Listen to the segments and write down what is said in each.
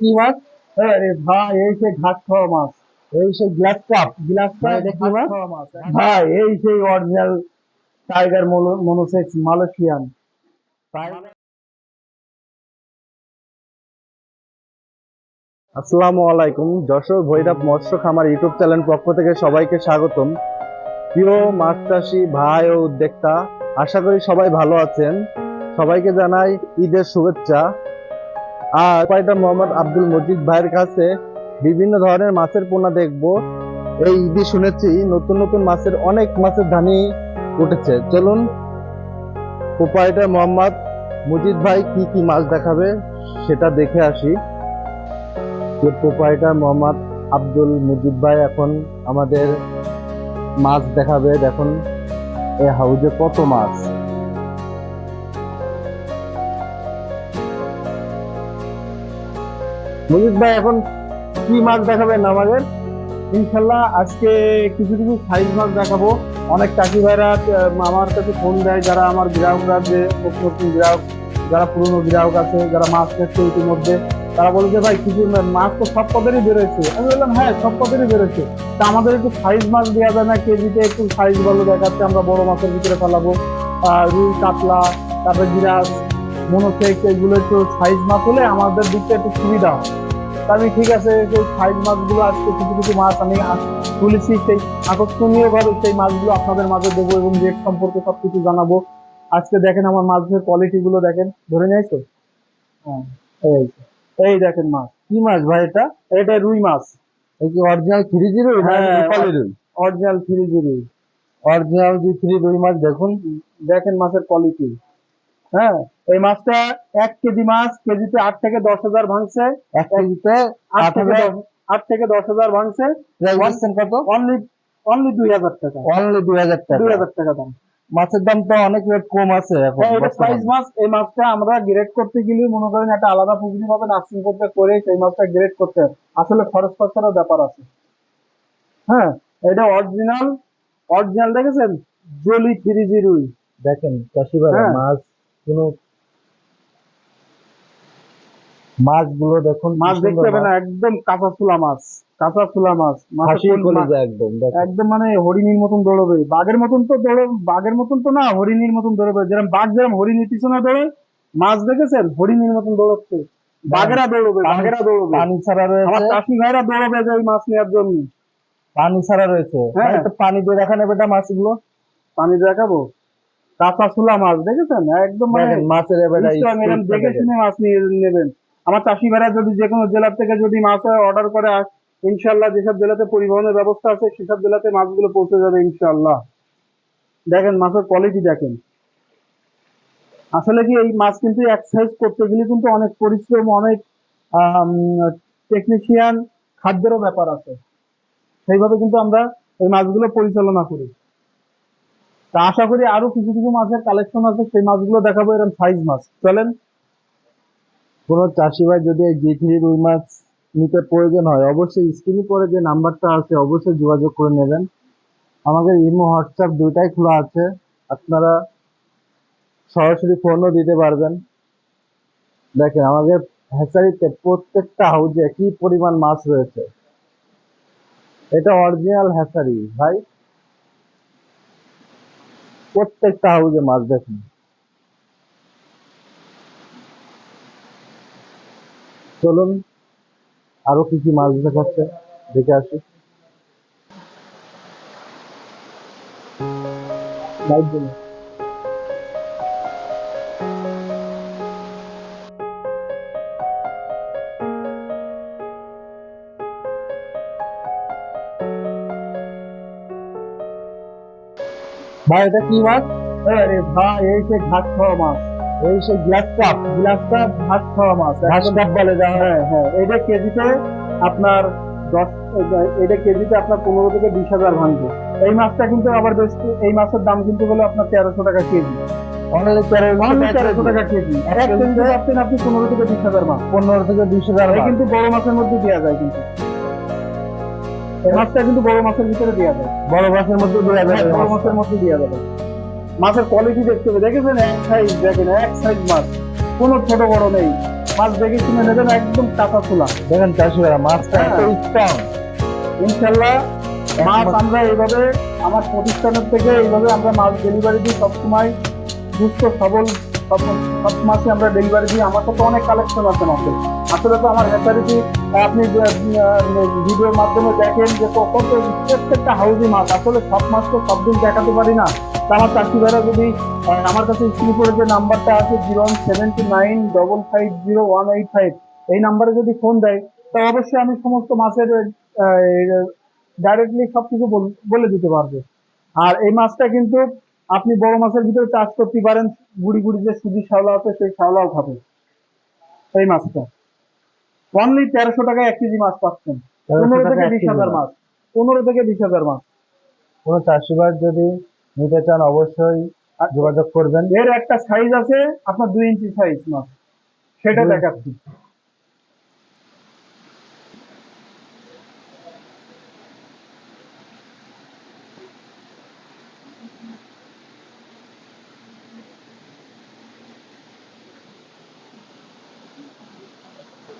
কি মাছ আরে ভাই এই সেই ঘাট খাওয়া মাছ এই সেই গ্লাস কাপ গ্লাস কাপ কি মাছ? ভাই এই সেই অরিজিনাল টাইগার মনোসেক্স মালয়েশিয়ান আসসালামু আলাইকুম যশোর ভৈরব মৎস্য খামার ইউটিউব চ্যানেল পক্ষ থেকে সবাইকে স্বাগতম। প্রিয় মাছ চাষি ভাই ও উদ্যোক্তা আশা করি সবাই ভালো আছেন। সবাইকে জানাই ঈদের শুভেচ্ছা। আর উপায়টা মোহাম্মদ আব্দুল মজিদ ভাইয়ের কাছে বিভিন্ন ধরনের মাছের পোনা দেখব। এই ঈদে শুনেছি, নতুন নতুন মাছের অনেক মাছের ধানি উঠেছে। চলুন প্রোপাইটার মোহাম্মদ মুজিদ ভাই কি কি মাছ দেখাবে সেটা দেখে আসি। যে প্রোপাইটার মোহাম্মদ আব্দুল মুজিব ভাই এখন আমাদের মাছ দেখাবে। দেখুন এই হাউজে কত মাছ। মুজিব ভাই, এখন কি মাছ দেখাবেন আমাদের? ইনশাল্লাহ আজকে কিছু কিছু সাইজ মাছ দেখাবো। অনেক চাষি ভাইরা আমার কাছে ফোন দেয়, যারা আমার গ্রাহকরা যে নতুন গ্রাহক, যারা পুরনো গ্রাহক আছে, যারা মাছ খাচ্ছে ইতিমধ্যে, তারা বলে যে, ভাই, কিছু মাছ তো সব পদেরই বেরোচ্ছে। আমি বললাম হ্যাঁ সব পদেরই বেরোচ্ছে। তা আমাদের একটু সাইজ মাছ দেওয়া যায় না, কেজিতে একটু সাইজ ভালো দেখাচ্ছে, আমরা বড় মাছের ভিতরে ফেলাবো। রুই, কাতলা, তারপরে জিরাস মনোসেক, এগুলো একটু সাইজ মাছ হলে আমাদের দিকটা একটু সুবিধা হয়। আমি ঠিক আছে সেই সাইজ মাছগুলো আজকে কিছু কিছু মাছ আমি তুলেছি সেই আকর্ষণীয় ভাবে সেই মাছগুলো আপনাদের মাঝে দেবো এবং রেট সম্পর্কে সব কিছু জানাব। আজকে দেখেন আমার মাছের কোয়ালিটি গুলো দেখেন ধরে নিয়েছো? হ্যাঁ। এই এই দেখেন মাছ কি মাছ ভাই এটা? এটা রুই মাছ। এই কি অরিজিনাল থ্রি হ্যাঁ, রুই অরিজিনাল থ্রি জিরো। অরিজিনাল যে থ্রি রুই মাছ দেখুন। দেখেন মাছের কোয়ালিটি হ্যাঁ এই মাছটা এক কেজি মাছ কেজিতে আট থেকে দশ হাজার ভাঙছে। এক কেজিতে আট থেকে আট থেকে দশ হাজার ভাঙছে। কত? অনলি অনলি দুই হাজার টাকা। অনলি দুই হাজার দুই হাজার টাকা দাম। মাছের দাম তো অনেক রেট কম আছে এখন হ্যাঁ। সাইজ মাছ এই মাছটা আমরা গ্রেড করতে গেলে মনে করেন একটা আলাদা পুকুরি ভাবে নার্সিং করতে করে সেই মাছটা গ্রেড করতে। আসলে খরচ খরচারও ব্যাপার আছে। হ্যাঁ এটা অরিজিনাল অরিজিনাল দেখেছেন? জলি থ্রি জিরুই দেখেন চাষি হ্যাঁ। মাছ কোনো মাছগুলো দেখুন মাছ দেখতে একদম কাঁচা চুলা মাছ কাঁচা চুলা মাছ। একদম একদম মানে হরিণীর মতন দৌড়বে। বাঘের মতন তো দৌড় বাঘের মতন তো না হরিণীর মতন দৌড়বে। যেরকম বাঘ যেরকম হরিণীর পিছনে দৌড়ে মাছ দেখেছেন? হরিণীর মতন দৌড়চ্ছে। বাঘেরা দৌড়বে বাঘেরা দৌড়বে। পানি ছাড়া আমার রয়েছে। চাষি ভাইরা দৌড়বে যে মাছ নেওয়ার জন্য। পানি ছাড়া রয়েছে। হ্যাঁ। ভাই, একটু পানি দিয়ে দেখান বেটা মাছগুলো। পানি দেখাবো? কাঁচা চুলা মাছ দেখেছেন? একদম মানে মাছের দেখে শুনে মাছ নিয়ে নেবেন। আমার চাষি ভাইরা যদি যে কোনো জেলার থেকে যদি মাছ অর্ডার করে ইনশাল্লাহ যেসব জেলাতে পরিবহনের ব্যবস্থা আছে সেসব জেলাতে মাছগুলো পৌঁছে যাবে ইনশাল্লাহ। দেখেন মাছের কোয়ালিটি দেখেন। আসলে কি এই মাছ কিন্তু এক্সারসাইজ করতে গেলে কিন্তু অনেক পরিশ্রম অনেক টেকনিশিয়ান খাদ্যেরও ব্যাপার আছে। সেইভাবে কিন্তু আমরা এই মাছগুলো পরিচালনা করি। তা আশা করি আরও কিছু কিছু মাছের কালেকশন আছে, সেই মাছগুলো দেখাবো এরকম সাইজ মাছ। চলেন। কোন চাষি ভাই যদি এই জি থ্রি রুই মাছ নিতে প্রয়োজন হয়, অবশ্যই স্ক্রিনে পরে যে নাম্বারটা আছে, অবশ্যই যোগাযোগ করে নেবেন। আমাদের ইমো, হোয়াটসঅ্যাপ দুইটাই খোলা আছে। আপনারা সরাসরি ফোনও দিতে পারবেন। দেখেন, আমাদের হ্যাচারিতে প্রত্যেকটা হাউজে কি পরিমাণ মাছ রয়েছে। এটা অরিজিনাল হ্যাচারি ভাই প্রত্যেকটা হাউজে মাছ দেখুন। চলুন আরও কি কি মাছ দেখাচ্ছে দেখে আসি। লাইট ভাই এটা কি মাছ? আরে ভাই এই যে ঘাট খাওয়া মাছ। এই সেই গ্লাস কাপ গ্লাসটা ভাত খাওয়া মাছ। ঘাস কাপ বলে যা। হ্যাঁ হ্যাঁ এটা কেজিতে আপনার দশ এটা কেজিতে আপনার পনেরো থেকে বিশ হাজার ভাঙবে। এই মাছটা কিন্তু আবার বেশ এই মাছের দাম কিন্তু হলো আপনার তেরোশো টাকা কেজি। তেরোশো টাকা কেজি। এক পাচ্ছেন আপনি পনেরো থেকে বিশ হাজার মাছ। পনেরো থেকে বিশ হাজার কিন্তু বড় মাছের মধ্যে দেওয়া যায় কিন্তু। মাছটা কিন্তু বড় মাছের ভিতরে দেওয়া যায়। বড় মাছের মধ্যে দুই হাজার হ্যাঁ, বড় মাছের মধ্যে দেওয়া যাবে। মাছের কোয়ালিটি দেখতে হবে। দেখেছেন এক সাইজ দেখেন এক সাইজ মাছ। কোনো ছোট বড় নেই। মাছ দেখে শুনে নেবেন একদম টাকা তোলা দেখেন চাষি ভাইরা মাছটা এত হ্যাঁ। স্ট্রং ইনশাল্লাহ মাছ আমরা এইভাবে আমার প্রতিষ্ঠানের থেকে এইভাবে আমরা মাছ ডেলিভারি দিই সবসময়। সুস্থ সবল সব মাছই আমরা ডেলিভারি দিই। আমার কাছে অনেক কালেকশন আছে মাছের। আসলে তো আমার হ্যাচারিটি আপনি ভিডিওর মাধ্যমে দেখেন যে ক- তো প্রত্যেকটা হাউজি মাছ আসলে সব মাছ তো সব দিন দেখাতে পারি না। আমার চাষি যদি আমার কাছে স্ক্রিন করে যে নাম্বারটা আছে zero one seventy nine double five zero one eight five এই নাম্বারে যদি ফোন দেয়, তা অবশ্যই আমি সমস্ত মাছের ডাইরেক্টলি সবকিছু বল- বলে দিতে পারব। আর এই মাছটা কিন্তু আপনি বড় মাছের ভিতরে চাষ করতে পারেন, গুড়ি গুড়ি যে সুজি শাওলা আছে, সেই শাওলাও খাবে এই মাছটা। অনলি তেরোশো টাকায় এক কেজি মাছ পাচ্ছেন। পনেরো থেকে বিশ হাজার মাছ। পনেরো থেকে বিশ হাজার মাছ। কোনো চাষিবাস যদি নিতে চান অবশ্যই যোগাযোগ করবেন। এর একটা সাইজ আছে আপনার দুই ইঞ্চি সাইজ মাছ। সেটা দেখাচ্ছি।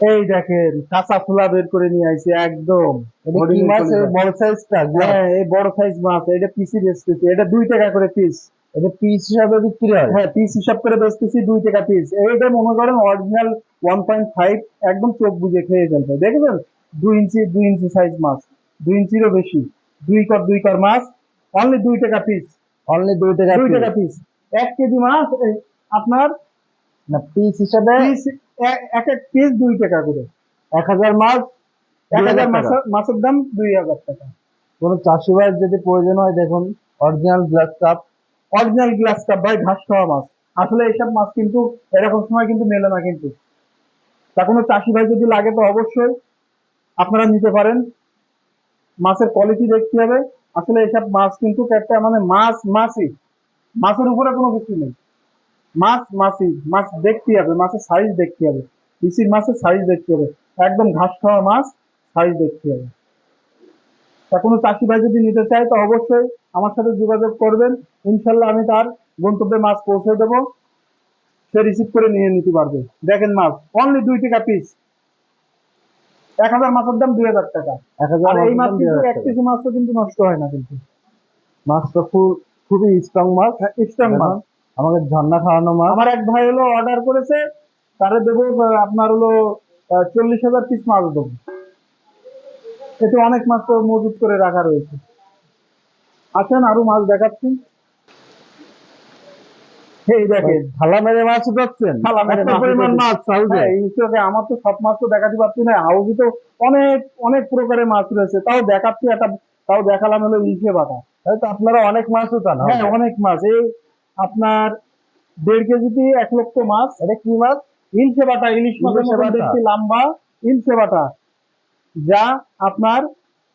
এই দেখেন কাঁচা ফুলা বের করে নিয়ে আইছে একদম। কি মাছ বড় সাইজটা? হ্যাঁ। এই বড় সাইজ মাছ এটা পিসি বেচতেছি। এটা দুই টাকা করে পিস। এটা পিস হিসাবে বিক্রি হয়? হ্যাঁ পিস হিসাব করে বেচতেছি দুই টাকা পিস। এইটা মনে করেন অরিজিনাল ওয়ান পয়েন্ট ফাইভ একদম চোখ বুঝে খেয়ে ফেলবে দেখেছেন? দুই ইঞ্চি দুই ইঞ্চি সাইজ মাছ। দুই ইঞ্চিরও বেশি। দুই কর দুই কর মাছ। অনলি দুই টাকা পিস অনলি দুই টাকা দুই টাকা পিস এক কেজি মাছ আপনার না পিস হিসাবে এক এক পিস দুই টাকা করে। এক হাজার মাছ এক হাজার মাছের দাম দুই হাজার টাকা। কোনো চাষি ভাই যদি প্রয়োজন হয় দেখুন original glass cup original glass cup ভাই ঘাস খাওয়া মাছ। আসলে এইসব মাছ কিন্তু এরকম সময় কিন্তু মেলে না কিন্তু। তা কোনো চাষি ভাই যদি লাগে তো অবশ্যই আপনারা নিতে পারেন। মাছের কোয়ালিটি দেখতে হবে। আসলে এইসব মাছ কিন্তু একটা মানে মাছ মাছই। মাছের উপরে কোনো কিছু নেই। মাছ মাছই মাছ দেখতে হবে মাছের সাইজ দেখতে হবে। পিসির মাছের সাইজ দেখতে হবে। একদম ঘাস খাওয়া মাছ সাইজ দেখতে হবে। তা কোনো চাষি ভাই যদি নিতে চায় তো অবশ্যই আমার সাথে যোগাযোগ করবেন। ইনশাল্লাহ আমি তার গন্তব্যে মাছ পৌঁছে দেবো। সে রিসিভ করে নিয়ে নিতে পারবে। দেখেন মাছ অনলি দুই টাকা পিস এক হাজার মাছের দাম দুই হাজার টাকা। এক হাজার আর এই মাছ কিন্তু এক। কেজি মাছও কিন্তু নষ্ট হয় না কিন্তু। মাছটা খুব খুবই স্ট্রং মাছ। স্ট্রং মাছ দেখুন, আমাকে ঝর্ণা খাওয়ানো মাছ। আমার এক ভাই হলো অর্ডার করেছে তারে দেবো আপনার হলো চল্লিশ হাজার পিস মাছ দেবো। এতে অনেক মাছ তো মজুত করে রাখা রয়েছে। আসেন আরও মাছ দেখাচ্ছি। এই দেখেন থালা মেরে মাছ উঠাচ্ছেন। থালা মেরে পরিমাণ মাছ হাউজে হ্যাঁ, আমার তো সব মাছ তো দেখাতে পারছি না তো অনেক অনেক প্রকারের মাছ রয়েছে। তাও দেখাচ্ছি একটা তাও দেখালাম হলো ইলিশে বাটা। তাই তো আপনারা অনেক মাছ উঠান হ্যাঁ অনেক মাছ। এই আপনার দেড় কেজিতে এক লক্ষ মাছ এটা কি মাছ? ইলশে বাটা ইলিশ মাছের। দেখতে লম্বা। ইলশে বাটা যা আপনার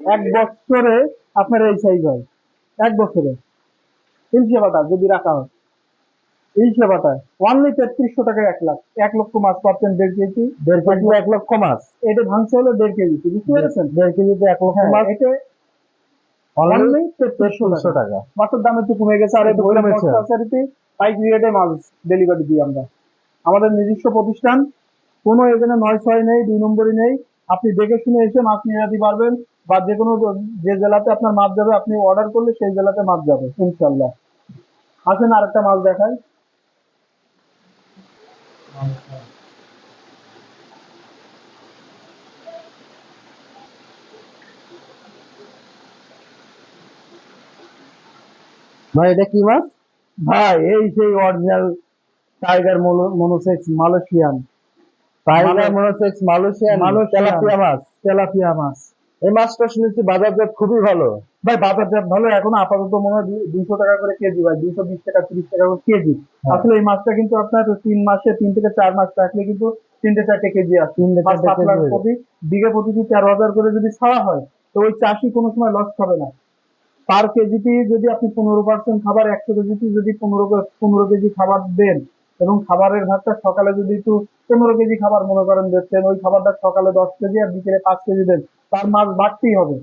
এক বছরে আপনার এই সাইজ হয়। এক বছরে। ইলশে বাটা যদি রাখা হয়। ইলশে বাটা অনলি তেত্রিশশো টাকা এক লাখ এক লক্ষ মাছ পাচ্ছেন দেড় কেজি। দেড় কেজি এক লক্ষ মাছ। এটা ভাঙছে হলো দেড় কেজি বুঝতে পেরেছেন? দেড় কেজিতে এক লক্ষ হ্যাঁ, মাছ। এটা তেত্রিশশো টাকা। মাছের দাম একটু কমে গেছে আর একটু পাইকারি রেটে মাছ ডেলিভারি দিই আমরা। আমাদের নিজস্ব প্রতিষ্ঠান কোনো এখানে নয় ছয় নেই দুই নম্বরই নেই। আপনি দেখে শুনে এসে মাছ নিয়ে যেতে পারবেন বা যে কোনো যে জেলাতে আপনার মাছ যাবে আপনি অর্ডার করলে সেই জেলাতে মাছ যাবে ইনশাল্লাহ আসেন আরেকটা মাছ দেখাই। ভাই এটা কি মাছ? ভাই এই সেই original tiger monosex Malaysian tiger monosex Malaysian. Tilapia মাছ। তেলাপিয়া মাছ। এই মাছটা শুনেছি বাজারজাত খুবই ভালো। ভাই বাজারজাত ভালো এখন আপাতত মনে হয় দুইশো টাকা করে কেজি ভাই দুইশো বিশ টাকা তিরিশ টাকা করে কেজি। হ্যাঁ। আসলে এই মাছটা কিন্তু আপনার তিন মাসে তিন থেকে চার মাস রাখলে কিন্তু তিনটে চারটে কেজি আসে। তিন থেকে চারটে সাত লাখ কেজি প্রতি বিঘে প্রতি তেরো হাজার করে যদি ছাড়া হয় তো ওই চাষি কোনো সময় লস হবে না। পার কেজিতে যদি আপনি পনেরো পার্সেন্ট খাবার একশো কেজিতে যদি পনেরো পনেরো কেজি খাবার দেন এবং খাবারের ভাগটা সকালে যদি একটু পনেরো কেজি খাবার মনে করেন দিচ্ছেন, ওই খাবারটা সকালে দশ কেজি আর বিকেলে পাঁচ কেজি দেন, তার মাছ বাড়তেই হবে।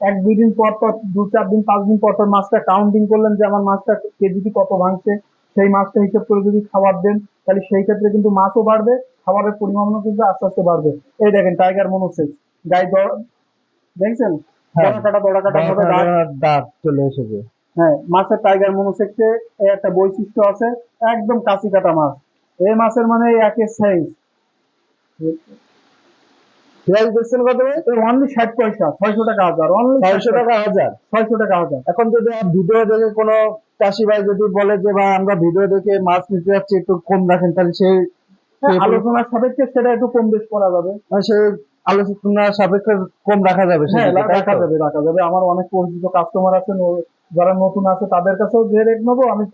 এক, দুই দিন পর পর দু চার দিন, পাঁচ দিন পর পর মাছটা কাউন্টিং করলেন যে আমার মাছটা কেজিটি কত ভাঙছে, সেই মাছটা হিসেব করে যদি খাবার দেন, তাহলে সেই ক্ষেত্রে কিন্তু মাছও বাড়বে, খাবারের পরিমাণও কিন্তু আস্তে আস্তে বাড়বে। এই দেখেন টাইগার মনোসেক্স গায়ে দড় দেখছেন? হ্যাঁ। কাটা দড়া কাটা ভাবে দাঁত চলে এসেছে। হ্যাঁ মাছের টাইগার মনোসেক্সে এই একটা বৈশিষ্ট্য আছে একদম কাঁচি কাটা মাছ। এই মাছের মানে একের সাইজ পেঁয়াজ দেখছেন কত অনলি ষাট পয়সা ছয়শো টাকা হাজার অনলি ছয়শো টাকা হাজার? ছয়শো টাকা হাজার। এখন যদি ভিডিও দেখে কোনো চাষি ভাই যদি বলে যে ভাই আমরা ভিডিও দেখে মাছ নিতে যাচ্ছি একটু কম রাখেন তাহলে সেই হ্যাঁ, আলোচনার সাপেক্ষে সেটা একটু কম বেশ করা যাবে। মানে সেই আলোচনা সাপেক্ষে কম রাখা যাবে হ্যাঁ রাখা যাবে। রাখা যাবে। আমার অনেক পরিচিত কাস্টমার আছেন যারা নতুন আছে তাদের কাছেও যে রেট নেব আমি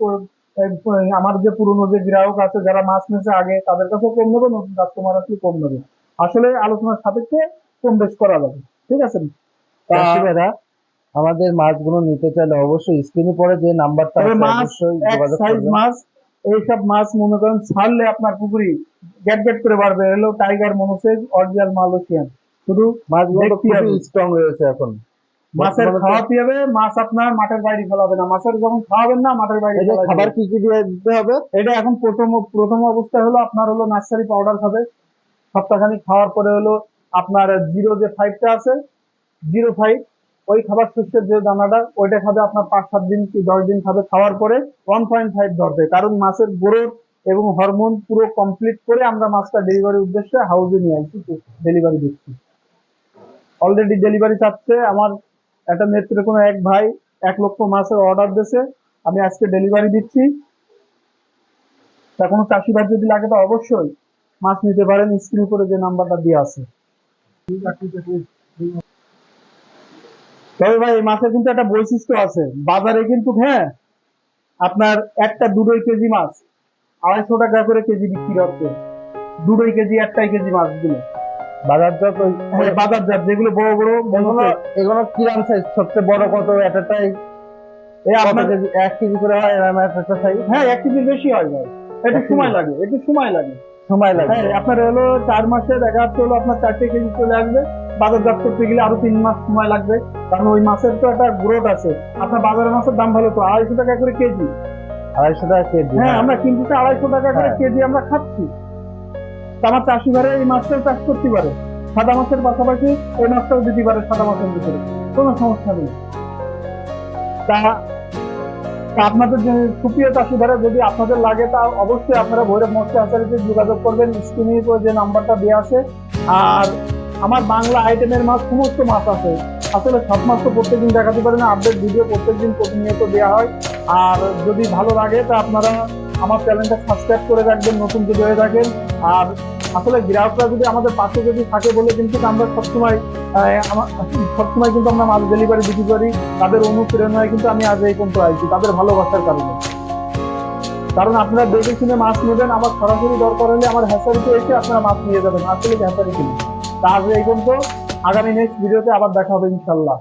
আমার যে পুরনো যে গ্রাহক আছে যারা মাছ নিয়েছে আগে তাদের কাছেও কম নেব নতুন কাস্টমার আছে কম নেবে। আসলে আলোচনার সাপেক্ষে কম বেশ করা যাবে। ঠিক আছে? ভাইরা আমাদের মাছগুলো নিতে চাইলে অবশ্যই স্ক্রিনে পরে যে নাম্বারটা মাছ যোগাযোগ মাছ এইসব মাছ মনে করেন ছাড়লে আপনার পুকুরি গ্যাট গ্যাট করে বাড়বে। হলো টাইগার মনোসেজ অরিজিনাল মালয়েশিয়ান। শুধু মাছগুলো। স্ট্রং রয়েছে এখন। মাছের খাওয়াতে হবে মাছ আপনার মাঠের বাইরে ফেলাবে না। মাছের যখন খাওয়াবেন না মাঠের বাইরে খাবার কি কি দিয়ে দিতে হবে? এটা এখন প্রথম প্রথম অবস্থায় হলো আপনার হলো নার্সারি পাউডার খাবে। সপ্তাহখানি খাওয়ার পরে হলো আপনার জিরো যে ফাইভটা আছে জিরো ফাইভ ওই খাবার শস্যের যে দানাটা, ওইটা খাবে আপনার পাঁচ সাত দিন কি দশ দিন খাবে। খাওয়ার পরে ওয়ান পয়েন্ট ফাইভ ধরবে কারণ মাছের গ্রোথ এবং হরমোন পুরো কমপ্লিট করে আমরা মাছটা ডেলিভারির উদ্দেশ্যে হাউসে নিয়ে আসছি ডেলিভারি দিচ্ছি। অলরেডি ডেলিভারি চাচ্ছে। আমার একটা নেত্রে কোনো এক ভাই এক লক্ষ মাছের অর্ডার দিয়েছে। আমি আজকে ডেলিভারি দিচ্ছি। তা কোনো চাষি ভাই যদি লাগে তো অবশ্যই মাছ নিতে পারেন। স্ক্রিন করে যে নাম্বারটা দিয়ে আছে, ঠিক আছে। তবে ভাই এই মাছের কিন্তু একটা বৈশিষ্ট্য আছে। বাজারে কিন্তু হ্যাঁ আপনার একটা দুটোই কেজি মাছ আড়াইশো টাকা করে কেজি বিক্রি হচ্ছে। দুটোই কেজি একটাই কেজি মাছগুলো বাজারজাত হ্যাঁ, বাজারজাত যেগুলো বড় বড় এগুলো এগুলো কিরাম সাইজ? সবচেয়ে বড় কত? এটাটাই এই আপনার কেজি? এক কেজি করে হয় এরকম একটা সাইজ? হ্যাঁ এক কেজির বেশি হয় ভাই। একটু সময় লাগে একটু সময় লাগে। সময় লাগে। হ্যাঁ আপনার হলো চার মাসে দেখা যাচ্ছে হলো আপনার চারটে কেজি চলে আসবে। বাজারজাত করতে গেলে আরও তিন মাস সময় লাগবে। কারণ ওই মাছের তো একটা গ্রোথ আছে। আপনার বাজারের মাছের দাম ভালো তো আড়াইশো টাকা করে কেজি। আড়াইশো টাকা কেজি হ্যাঁ আমরা কিনতেছি আড়াইশো টাকা করে হ্যাঁ। কেজি আমরা খাচ্ছি। তা আমার চাষি ঘরে এই মাছটাও চাষ করতে পারে। সাদা মাছের পাশাপাশি ওই মাছটাও দিতে পারে সাদা মাছের ভিতরে। কোনো সমস্যা নেই। তা আপনাদের যে সুপ্রিয় চাষি ভাইরা যদি আপনাদের লাগে তা অবশ্যই আপনারা ভৈরব মৎস্য আচারিতে যোগাযোগ করবেন। স্ক্রিনের উপর যে নাম্বারটা দেওয়া আছে। আর আমার বাংলা আইটেমের মাছ সমস্ত মাছ আছে। আসলে সব মাছ তো প্রত্যেকদিন দেখাতে পারে না আপডেট ভিডিও প্রত্যেকদিন প্রতিনিয়ত দেওয়া হয়। আর যদি ভালো লাগে, তা আপনারা আমার চ্যানেলটা সাবস্ক্রাইব করে রাখবেন, নতুন যদি হয়ে থাকেন। আর আসলে গ্রাহকরা যদি আমাদের পাশে যদি থাকে বলে কিন্তু আমরা সবসময় সবসময় কিন্তু আমরা মাছ ডেলিভারি দিতে পারি তাদের অনুপ্রেরণায় কিন্তু আমি আজ এই পর্যন্ত আইছি তাদের ভালোবাসার কারণে। কারণ আপনারা দেখে শুনে মাছ নেবেন, আমার সরাসরি দরকার হলে আমার হ্যাসারিতে এসে আপনারা মাছ নিয়ে যাবেন। আসলে হ্যাচারি কিনে? তা আজ এই পর্যন্ত আগামী নেক্সট ভিডিওতে আবার দেখা হবে ইনশাল্লাহ।